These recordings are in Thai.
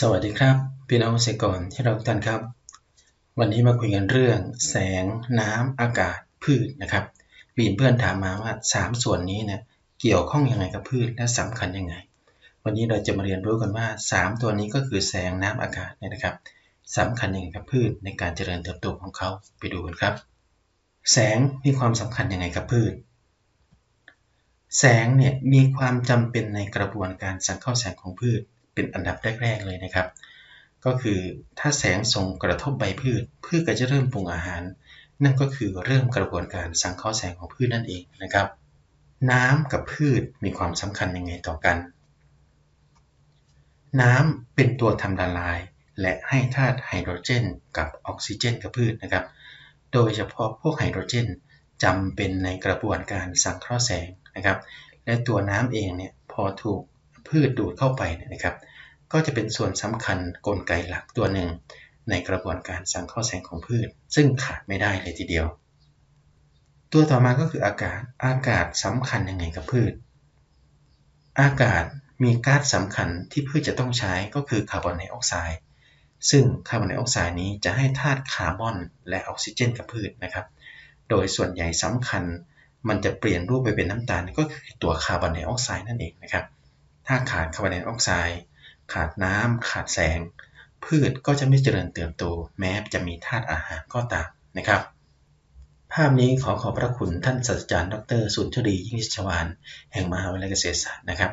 สวัสดีครับ พี่น้องเกษตรกรที่เราทุกท่านครับ วันนี้มาคุยกันเรื่อง แสงน้ำอากาศพืชนะครับปีนเพื่อนถามมาว่า 3 ส่วนนี้เนี่ยเกี่ยวข้องยังไงกับพืชและสำคัญยังไง วันนี้เราจะมาเรียนรู้กันว่า 3 ตัวนี้ก็คือแสงน้ำอากาศเนี่ยนะครับสำคัญยังไงกับพืชในการเจริญเติบโตของเขาไปดูกันครับ แสงมีความสำคัญยังไงกับพืช แสงเนี่ยมีความจำเป็นในกระบวนการสังเคราะห์แสงของพืช เป็นอันดับแรก ๆ เลยนะครับ ก็คือถ้าแสงส่งกระทบใบพืช พืชก็จะเริ่มปรุงอาหาร นั่นก็คือเริ่มกระบวนการสังเคราะห์แสงของพืชนั่นเองนะครับ น้ำกับพืชมีความสำคัญยังไงต่อกัน น้ำเป็นตัวทำละลาย และให้ธาตุไฮโดรเจน กับออกซิเจน กับพืชนะครับ โดยเฉพาะพวกไฮโดรเจนจำเป็นในกระบวนการสังเคราะห์แสงนะครับ และตัวน้ำเองเนี่ยพอถูก พืชดูดเข้าไปนะครับ ก็จะเป็นส่วนสำคัญกลไกหลักตัวหนึ่ง ในกระบวนการสังเคราะห์แสงของพืช ซึ่งขาดไม่ได้เลยทีเดียว ตัวต่อมาก็คืออากาศอากาศสำคัญยังไงกับพืช อากาศมีก๊าซสำคัญที่พืชจะต้องใช้ก็คือคาร์บอนไดออกไซด์ซึ่งคาร์บอนไดออกไซด์นี้จะให้ธาตุคาร์บอนและออกซิเจนกับพืชนะครับ โดยส่วนใหญ่สำคัญมันจะเปลี่ยนรูปไปเป็นน้ำตาลก็คือตัวคาร์บอนไดออกไซด์นั่นเองนะครับ ถ้าขาดคาร์บอนไดออกไซด์ขาดน้ำขาดแสง พืชก็จะไม่เจริญเติบโต แม้จะมีธาตุอาหารก็ตามนะครับ ภาพนี้ขอขอบพระคุณท่านศาสตราจารย์ ดรสุนทรียิ่งชวานแห่งมหาวิทยาลัยเกษตรศาสตร์นะครับ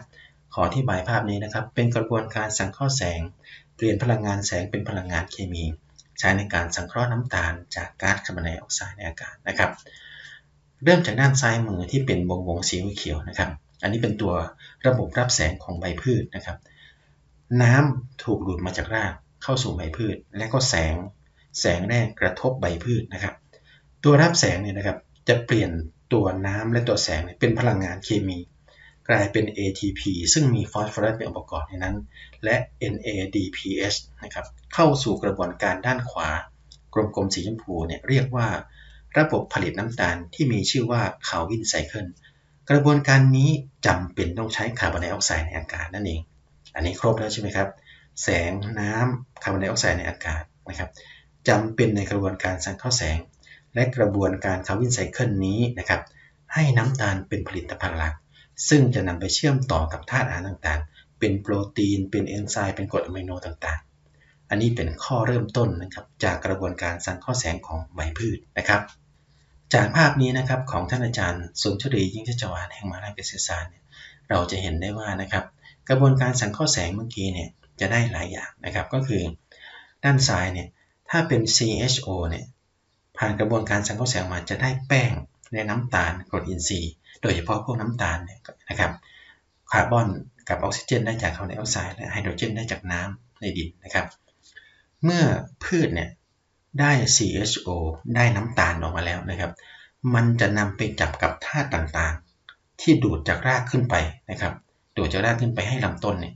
ขออธิบายภาพนี้นะครับ เป็นกระบวนการสังเคราะห์แสง เปลี่ยนพลังงานแสงเป็นพลังงานเคมี ใช้ในการสังเคราะห์น้ำตาล จากก๊าซคาร์บอนไดออกไซด์ในอากาศนะครับ เริ่มจากด้านซ้ายมือที่เป็นวงวงสีเขียวนะครับ อันนี้เป็นตัวระบบรับแสงของใบพืชนะครับ น้ำถูกดูดมาจากรากเข้าสู่ใบพืช และก็แสงแสงแรกกระทบใบพืชนะครับ ตัวรับแสงเนี่ยนะครับจะเปลี่ยนตัวน้ำและตัวแสงเป็นพลังงานเคมี กลายเป็น ATP ซึ่งมีฟอสฟอรัสเป็นองค์ประกอบในนั้น และ NADPH นะครับเข้าสู่กระบวนการด้านขวากลมๆสีชมพูเนี่ยเรียกว่าระบบผลิตน้ำตาลที่มีชื่อว่าคาวินไซเคิล กระบวนการนี้จำเป็นต้องใช้คาร์บอนไดออกไซด์ในอากาศนั่นเอง อันนี้ครบแล้วใช่ไหมครับ แสงน้ำคาร์บอนไดออกไซด์ในอากาศนะครับจำเป็นในกระบวนการสังเคราะห์แสง และกระบวนการคาร์วินไซเคิลนี้นะครับ ให้น้ำตาลเป็นผลิตภัณฑ์หลัก ซึ่งจะนำไปเชื่อมต่อกับธาตุอาหารต่างๆ เป็นโปรตีน เป็นเอนไซม์เป็นกรดอะมิโนต่างๆ อันนี้เป็นข้อเริ่มต้นนะครับจากกระบวนการสังเคราะห์แสงของใบพืชนะครับ จากภาพนี้นะครับของท่านอาจารย์สุนทรียิ่งชจวานแห่งมหาวิทยาลัยเกษตรศาสตร์เนี่ยเราจะเห็นได้ว่านะครับกระบวนการสังเคราะห์แสงเมื่อกี้เนี่ยจะได้หลายอย่างนะครับก็คือ ด้านซ้ายเนี่ยถ้าเป็น CHO เนี่ยผ่านกระบวนการสังเคราะห์แสงมาจะได้แป้งและน้ำตาลกรดอินทรีย์ โดยเฉพาะพวกน้ำตาลเนี่ยนะครับคาร์บอนกับออกซิเจนได้จากคาร์บอนไดออกไซด์และไฮโดรเจนได้จากน้ำในดินนะครับเมื่อพืชเนี่ย ได้ CHO ได้น้ำตาลออกมาแล้วนะครับ มันจะนำไปจับกับธาตุต่างๆ ที่ดูดจากรากขึ้นไปนะครับ ดูดจากรากขึ้นไปให้ลำต้นเนี่ย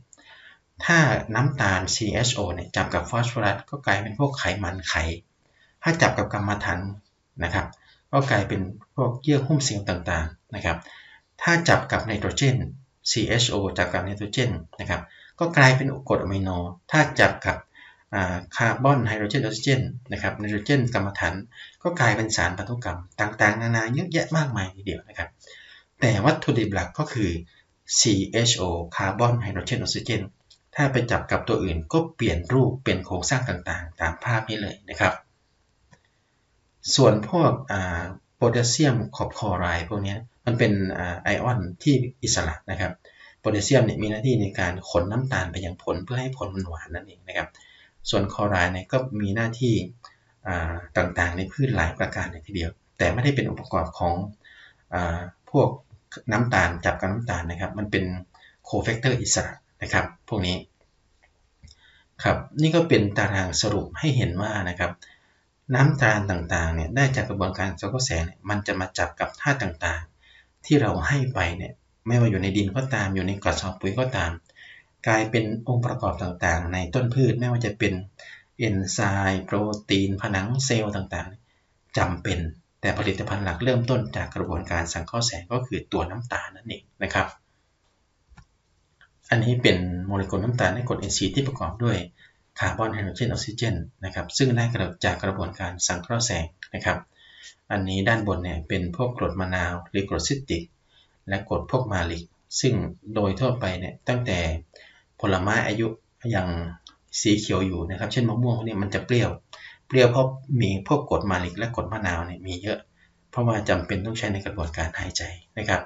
ถ้าน้ำตาล CHO เนี่ยจับกับฟอสฟอรัสก็กลายเป็นพวกไขมันไข ถ้าจับกับกรรมฐานนะครับ ก็กลายเป็นพวกเยื่อหุ้มเซลล์ต่างๆนะครับ ถ้าจับกับไนโตรเจน CHO จับกับไนโตรเจนนะครับ ก็กลายเป็นกรดอะมิโน ถ้าจับกับ คาร์บอนไฮโดรเจนออกซิเจนนะครับไนโตรเจนกรรมฐานก็กลายเป็นสารพันธุกรรมต่างๆ นานาเยอะแยะมากมายทีเดียวนะครับ แต่วัตถุดิบหลักก็คือ CHO คาร์บอนไฮโดรเจนออกซิเจนถ้าไปจับกับตัวอื่นก็เปลี่ยนรูปเป็นโครงสร้างต่างๆ ตามภาพนี้เลยนะครับ ส่วนพวกโพแทสเซียมขอบคลอไรด์พวกนี้มันเป็นไอออนที่อิสระนะครับโพแทสเซียมเนี่ยมีหน้าที่ในการขนน้ำตาลไปยังผลเพื่อให้ผลมันหวานนั่นเองนะครับ ส่วนคอรายเนี่ยก็มีหน้าที่ต่างๆ ในพืชหลายประการเลยทีเดียว แต่ไม่ได้เป็นองค์ประกอบของอพวกน้ำตาลจับกับน้ำตาลนะครับ มันเป็นโคเฟกเตอร์อิสระนะครับ พวกนี้ครับนี่ก็เป็นตารางสรุปให้เห็นว่านะครับ น้ำตาลต่างๆเนี่ยได้จากกระบวนการสังเคราะห์แสงมันจะมาจับกับธาตุต่างๆ ที่เราให้ไปเนี่ยไม่ว่าอยู่ในดินก็ตามอยู่ในกระสอบปุ๋ยก็ตาม กลายเป็นองค์ประกอบต่างๆ ในต้นพืชไม่ว่าจะเป็นเอนไซม์โปรตีน ผนังเซลล์ต่างๆจำเป็นแต่ผลิตภัณฑ์หลักเริ่มต้นจากกระบวนการสังเคราะห์แสงก็คือตัวน้ำตาลนั่นเองนะครับ อันนี้เป็นโมเลกุลน้ำตาลในกรด NC ที่ประกอบด้วยคาร์บอนไฮโดรเจนออกซิเจนนะครับ ซึ่งได้จากกระบวนการสังเคราะห์แสงนะครับ อันนี้ด้านบนเนี่ยเป็นพวกกรดมะนาวหรือกรดซิตริก และกรดพวกมาลิก ซึ่งโดยทั่วไปเนี่ยตั้งแต่ ผลไม้อายุอย่างสีเขียวอยู่นะครับ เช่นมะม่วงเนี่ยมันจะเปรี้ยว เปรี้ยวเพราะมีพวกกรดมาลิกและกรดมะนาวเนี่ยมีเยอะ เพราะว่าจำเป็นต้องใช้ในกระบวนการหายใจนะครับ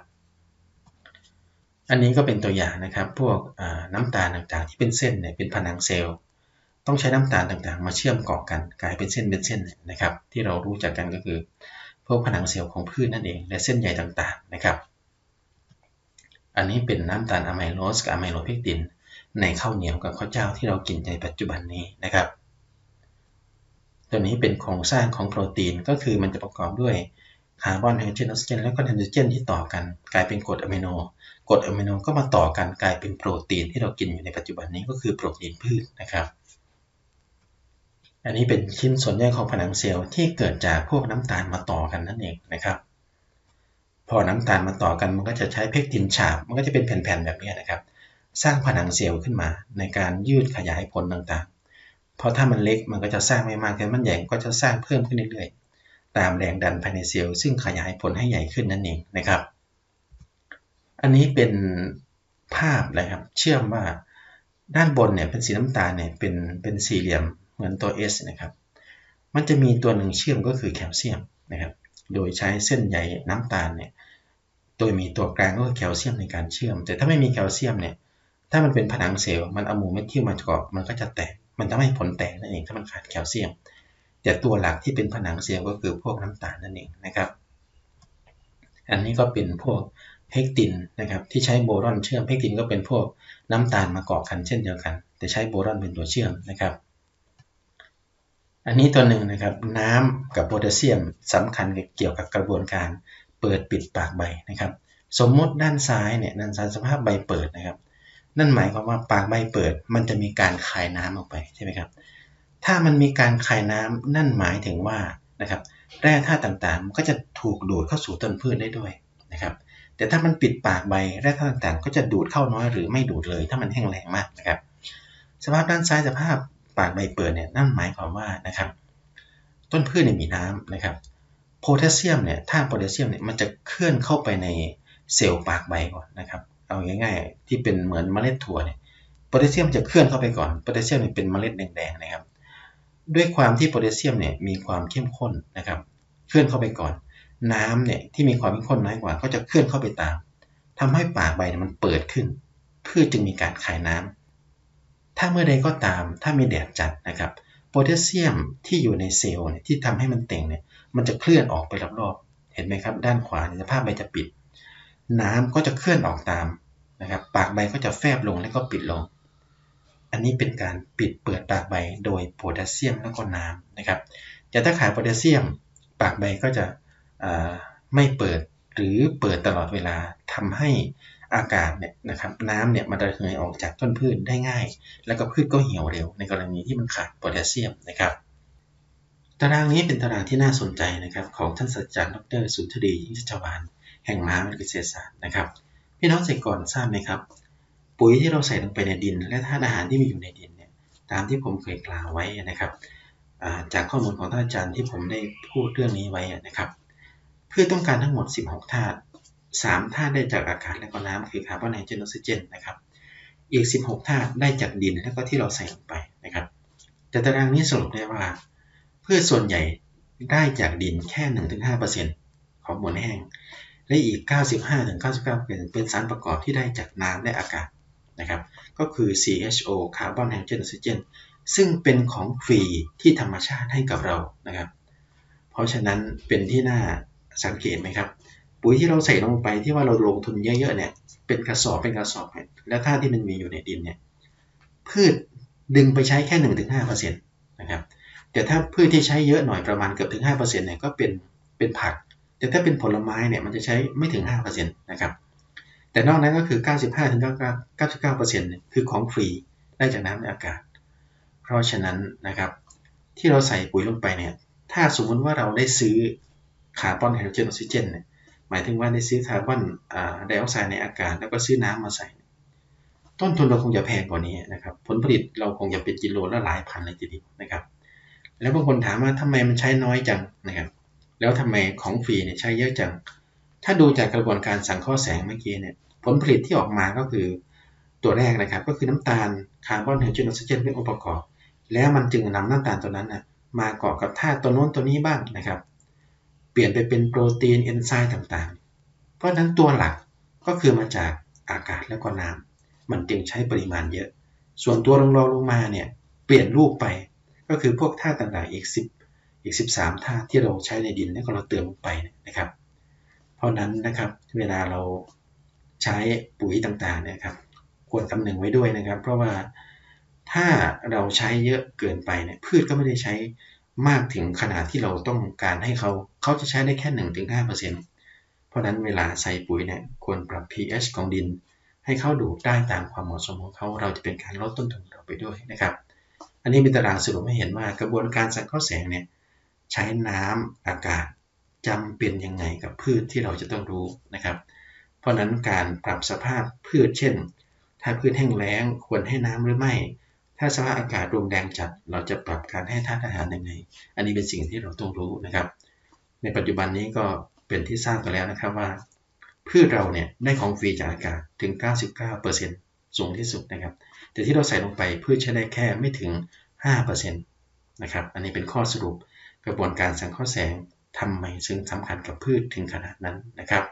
อันนี้ก็เป็นตัวอย่างนะครับ พวกน้ำตาลต่างๆ ที่เป็นเส้นเนี่ยเป็นผนังเซลล์ ต้องใช้น้ำตาลต่างๆ มาเชื่อมเกาะกันกลายเป็นเส้นเป็นเส้นนะครับ ที่เรารู้จักกันก็คือ พวกผนังเซลล์ของพืชนั่นเอง และเส้นใยต่างๆนะครับ อันนี้เป็นน้ำตาลอะไมโลสกับอะไมโลเพกติน ในข้าวเหนียวกับข้าวเจ้าที่เรากินในปัจจุบันนี้นะครับ ตัวนี้เป็นโครงสร้างของโปรตีนก็คือมันจะประกอบด้วยคาร์บอนไฮโดรเจนออกซิเจนและก็ไนโตรเจนที่ต่อกัน กลายเป็นกรดอะมิโนกรดอะมิโนก็มาต่อกันกลายเป็นโปรตีนที่เรากินอยู่ในปัจจุบันนี้ก็คือโปรตีนพืชนะครับ อันนี้เป็นชิ้นส่วนย่อยของผนังเซลล์ที่เกิดจากพวกน้ำตาลมาต่อกันนั่นเองนะครับ พอน้ำตาลมาต่อกันมันก็จะใช้เพกตินฉาบมันก็จะเป็นแผ่นๆแบบนี้นะครับ สร้างผนังเซลล์ขึ้นมา ในการยืดขยายผลต่างๆ เพราะถ้ามันเล็กมันก็จะสร้างไม่มากแต่มันใหญ่ก็จะสร้างเพิ่มขึ้นเรื่อยๆ ตามแรงดันภายในเซลล์ซึ่งขยายผลให้ใหญ่ขึ้นนั่นเองนะครับ อันนี้เป็นภาพนะครับเชื่อมว่าด้านบนเนี่ยเป็นสีน้ำตาลเนี่ยเป็นเป็นสี่เหลี่ยมเหมือนตัว S นะครับ มันจะมีตัวหนึ่งเชื่อมก็คือแคลเซียมนะครับ โดยใช้เส้นใยน้ำตาลเนี่ย โดยมีตัวกลางก็คือแคลเซียมในการเชื่อม แต่ถ้าไม่มีแคลเซียมเนี่ย ถ้ามันเป็นผนังเซลล์มันเอาหมูเม็ดทิวมาเกาะมันก็จะแตก มันทำให้ผลแตกนั่นเองถ้ามันขาดแคลเซียม แต่ตัวหลักที่เป็นผนังเซลล์ก็คือพวกน้ำตาลนั่นเองนะครับ อันนี้ก็เป็นพวกเพกตินนะครับที่ใช้โบรอนเชื่อมเพกตินก็เป็นพวกน้ำตาลมาเกาะกันเช่นเดียวกัน แต่ใช้โบรอนเป็นตัวเชื่อมนะครับอันนี้ตัวหนึ่งนะครับน้ำกับโพแทสเซียมสำคัญเกี่ยวกับกระบวนการเปิดปิดปากใบนะครับ สมมติด้านซ้ายเนี่ยด้านซ้ายสภาพใบเปิดนะครับ นั่นหมายความว่าปากใบเปิด มันจะมีการคายน้ำออกไปใช่ไหมครับ ถ้ามันมีการคายน้ำนั่นหมายถึงว่านะครับแร่ธาตุต่างๆ มันก็จะถูกดูดเข้าสู่ต้นพืชได้ด้วยนะครับแต่ถ้ามันปิดปากใบแร่ธาตุต่างๆ ก็จะดูดเข้าน้อยหรือไม่ดูดเลย ถ้ามันแห้งแรงมากนะครับ สภาพด้านซ้ายสภาพปากใบเปิดเนี่ยนั่นหมายความว่านะครับ ต้นพืชเนี่ยมีน้ำนะครับโพแทสเซียมเนี่ยถ้าโพแทสเซียมเนี่ยมันจะเคลื่อนเข้าไปในเซลล์ปากใบก่อนนะครับ เอาง่ายๆ ที่เป็นเหมือนเมล็ดถั่วเนี่ยโพแทสเซียมจะเคลื่อนเข้าไปก่อนโพแทสเซียมเนี่ยเป็นเมล็ดแดงๆนะครับ ด้วยความที่โพแทสเซียมเนี่ยมีความเข้มข้นนะครับ เคลื่อนเข้าไปก่อน น้ำเนี่ยที่มีความเข้มข้นน้อยกว่าก็จะเคลื่อนเข้าไปตามทำให้ปากใบมันเปิดขึ้นพืชจึงมีการขายน้ำถ้าเมื่อใดก็ตามถ้ามีแดดจัดนะครับโพแทสเซียมที่อยู่ในเซลล์ที่ทำให้มันเต่งเนี่ยมันจะเคลื่อนออกไปรอบๆเห็นไหมครับ ด้านขวาสภาพใบจะปิด น้ำก็จะเคลื่อนออกตาม นะครับ ปากใบก็จะแฟบลงแล้วก็ปิดลง อันนี้เป็นการปิดเปิดปากใบโดยโพแทสเซียมแล้วก็น้ำนะครับแต่ถ้าขาดโพแทสเซียม ปากใบก็จะไม่เปิดหรือเปิดตลอดเวลาทำให้อากาศเนี่ยนะครับน้ำเนี่ยมันระเหยออกจากต้นพืชได้ง่าย แล้วก็พืชก็เหี่ยวเร็ว ในกรณีที่มันขาดโพแทสเซียมนะครับตารางนี้เป็นตารางที่น่าสนใจนะครับของท่านศาสตราจารย์ดรสุนทรียิ่งชวานแห่งมหาวิทยาลัยเกษตรศาสตร์นะครับ พี่น้องเกษตรกรทราบไหมครับ ปุ๋ยที่เราใส่ลงไปในดิน และธาตุอาหารที่มีอยู่ในดินเนี่ยตามที่ผมเคยกล่าวไว้นะครับจากข้อมูลของท่านอาจารย์ที่ผมได้พูดเรื่องนี้ไว้นะครับพืชต้องการทั้งหมด 16 ธาตุ 3 ธาตุได้จากอากาศและก็น้ำคือคาร์บอนไดออกไซด์ออกซิเจนนะครับ อีก 16 ธาตุได้จากดินแล้วก็ที่เราใส่ลงไปนะครับ แต่ตารางนี้สรุปได้ว่าพืชส่วนใหญ่ได้จากดินแค่ 1-5%ของมวลแห้ง และอีก 95-99%เป็นสารประกอบที่ได้จากน้ำและอากาศนะครับก็คือ CHO คาร์บอนไดออกไซด์ออกซิเจนซึ่งเป็นของฟรีที่ธรรมชาติให้กับเรานะครับ เพราะฉะนั้นเป็นที่น่าสังเกตไหมครับ ปุ๋ยที่เราใส่ลงไปที่ว่าเราลงทุนเยอะๆเนี่ยเป็นกระสอบเป็นกระสอบแล้วถ้าที่มันมีอยู่ในดินเนี่ยพืชดึงไปใช้แค่หนึ่งถึงห้าเปอร์เซ็นต์นะครับแต่ถ้าพืชที่ใช้เยอะหน่อยประมาณเกือบถึงห้าเปอร์เซ็นต์เนี่ยก็เป็นเป็นผัก แต่ถ้าเป็นผลไม้เนี่ยมันจะใช้ไม่ถึงห้าเปอร์เซ็นต์นะครับแต่นอกนั้นก็คือเก้าสิบห้าถึงเก้าสิบเก้าเปอร์เซ็นต์คือของฟรีได้จากน้ำและอากาศ เพราะฉะนั้นนะครับที่เราใส่ปุ๋ยลงไปเนี่ยถ้าสมมุติว่าเราได้ซื้อคาร์บอนไฮโดรเจนออกซิเจนเนี่ยหมายถึงว่าได้ซื้อคาร์บอนไดออกไซด์ในอากาศ แล้วก็ซื้อน้ำมาใส่ ต้นทุนเราคงจะแพงกว่านี้นะครับผลผลิตเราคงจะเป็นกิโลละหลายพันเลยทีเดียวนะครับ แล้วบางคนถามว่าทำไมมันใช้น้อยจังนะครับ แล้วทำไมของฟรีเนี่ยใช้เยอะจัง ถ้าดูจากกระบวนการสังเคราะห์แสงเมื่อกี้เนี่ย ผลผลิตที่ออกมาก็คือตัวแรกนะครับก็คือน้ำตาลคาร์บอนไฮโดรเจนออกซิเจนเป็นองค์ประกอบ แล้วมันจึงนำน้ำตาลตัวนั้นนะมาเกาะกับธาตุตัวโน้นตัวนี้บ้างนะครับ เปลี่ยนไปเป็นโปรตีนเอนไซม์ต่างๆ เพราะฉะนั้นตัวหลักก็คือมาจากอากาศและก็น้ำมันจึงใช้ปริมาณเยอะ ส่วนตัวรองรองลงมาเนี่ยเปลี่ยนรูปไปก็คือพวกธาตุต่างๆอีก10 อีก 13ธาตุที่เราใช้ในดินแล้วก็เราเติมลงไปนะครับ เพราะนั้นนะครับเวลาเราใช้ปุ๋ยต่างๆเนี่ยครับควรคำนึงไว้ด้วยนะครับ เพราะว่าถ้าเราใช้เยอะเกินไปเนี่ยพืชก็ไม่ได้ใช้มากถึงขนาดที่เราต้องการให้เขาเขาจะใช้ได้แค่ 1-5%เพราะนั้นเวลาใส่ปุ๋ยเนี่ยควรปรับ pH ของดิน ให้เข้าดูได้ตามความเหมาะสมของเขาเราจะเป็นการลดต้นทุนเราไปด้วยนะครับ อันนี้เป็นตารางสรุปให้เห็นว่ากระบวนการสังเคราะห์แสงเนี่ย ใช้น้ำอากาศจำเป็นยังไงกับพืชที่เราจะต้องรู้นะครับ เพราะนั้นการปรับสภาพพืชเช่น ถ้าพืชแห้งแล้งควรให้น้ำหรือไม่ ถ้าสภาพอากาศรุนแรงจัด เราจะปรับการให้ธาตุอาหารยังไง อันนี้เป็นสิ่งที่เราต้องรู้นะครับ ในปัจจุบันนี้ก็เป็นที่ทราบกันแล้วนะครับว่า พืชเราเนี่ยได้ของฟรีจากอากาศถึง 99%สูงที่สุดนะครับ แต่ที่เราใส่ลงไปพืชใช้ได้แค่ไม่ถึง 5%นะครับ อันนี้เป็นข้อสรุป กระบวนการสังเคราะห์แสงทำไมซึ่งสำคัญกับพืชถึงขนาดนั้นนะครับ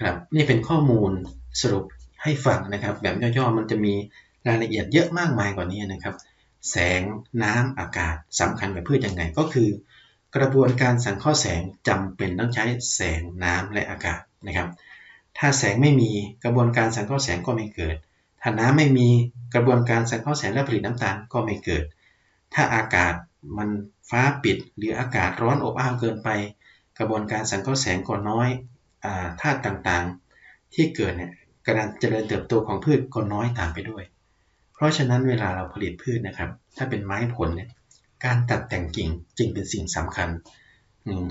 ครับนี่เป็นข้อมูลสรุปให้ฟังนะครับ แบบย่อๆมันจะมีรายละเอียดเยอะมากมายกว่านี้นะครับ แสงน้ำอากาศสำคัญกับพืชยังไงก็คือ กระบวนการสังเคราะห์แสงจำเป็นต้องใช้แสงน้ำและอากาศนะครับ ถ้าแสงไม่มีกระบวนการสังเคราะห์แสงก็ไม่เกิด ถ้าน้ำไม่มีกระบวนการสังเคราะห์แสงและผลิตน้ำตาลก็ไม่เกิด ถ้าอากาศมัน ฟ้าปิด หรืออากาศร้อนอบอ้าวเกินไป กระบวนการสังเคราะห์แสงก็น้อยธาตุต่างๆ ที่เกิดเนี่ยการเจริญเติบโตของพืชก็น้อยตามไปด้วย เพราะฉะนั้นเวลาเราผลิตพืชนะครับ ถ้าเป็นไม้ผลเนี่ยการตัดแต่งกิ่งจึงเป็นสิ่งสำคัญ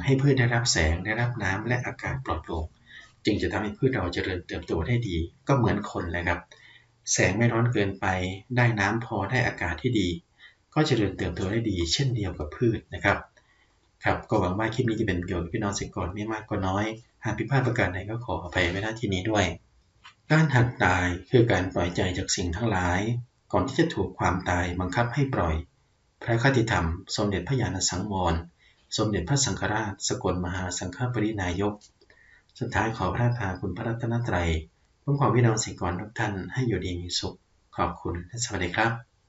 ให้พืชได้รับแสงได้รับน้ำและอากาศปลอดโปร่งจึงจะทำให้พืชเราเจริญเติบโตได้ดี ก็เหมือนคนเลยครับ แสงไม่ร้อนเกินไป ได้น้ำพอได้อากาศที่ดี ก็เจริญเติบโตได้ดี เช่นเดียวกับพืชนะครับครับก็หวังว่าคลิปนี้จะเป็นประโยชน์พี่น้องสิกรไม่มากก็น้อย หากผิดพลาดประการใดก็ขออภัยไว้ณที่นี้ด้วย การหักตายคือการปล่อยใจจากสิ่งทั้งหลาย ก่อนที่จะถูกความตายบังคับให้ปล่อย พระคติธรรม สมเด็จพระญาณสังวรสมเด็จพระสังฆราช สกลมหาสังฆปรินายก สุดท้ายขอพระราชาคุณพระรัตนตรัยคุ้มครองพี่น้องสิกรทุกท่านให้อยู่ดีมีสุข ขอบคุณและสวัสดีครับ